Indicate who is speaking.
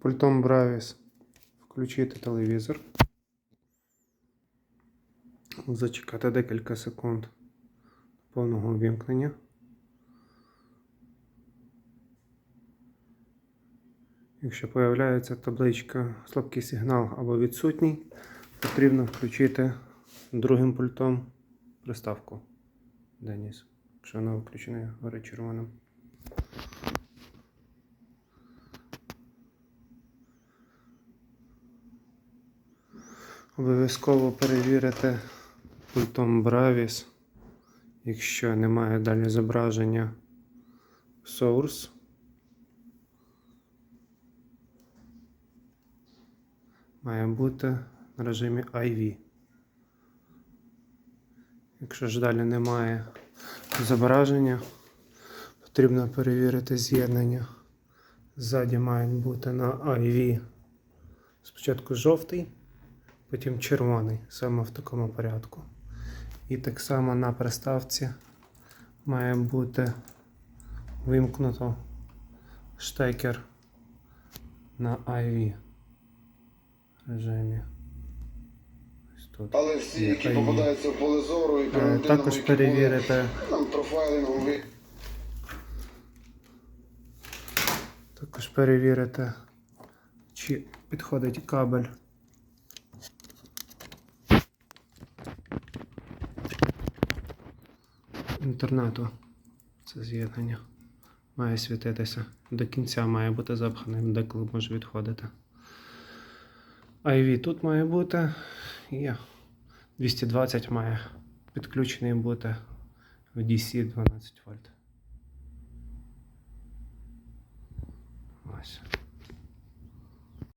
Speaker 1: Пультом Bravis включити телевізор. Зачекати декілька секунд повного вімкнення. Якщо появляється табличка слабкий сигнал або відсутній, потрібно включити другим пультом приставку Деніс. Якщо вона виключена горить червоним. Обов'язково перевірити пультом Bravis, якщо немає далі зображення Source. Має бути на режимі IV. Якщо ж далі немає зображення, потрібно перевірити з'єднання. Ззаді мають бути на IV спочатку жовтий, потім червоний, саме в такому порядку. І так само на приставці має бути вимкнуто штекер на IV режимі. Тут.
Speaker 2: Але всі, які
Speaker 1: Є
Speaker 2: попадаються в поле зору і
Speaker 1: Е, Також перевірити,
Speaker 2: були,
Speaker 1: також перевірити, чи підходить кабель. Інтернету. Це з'єднання. Має світитися. До кінця має бути запханим, деколи може відходити. IV тут має бути. І 220 має підключений бути в DC 12 вольт.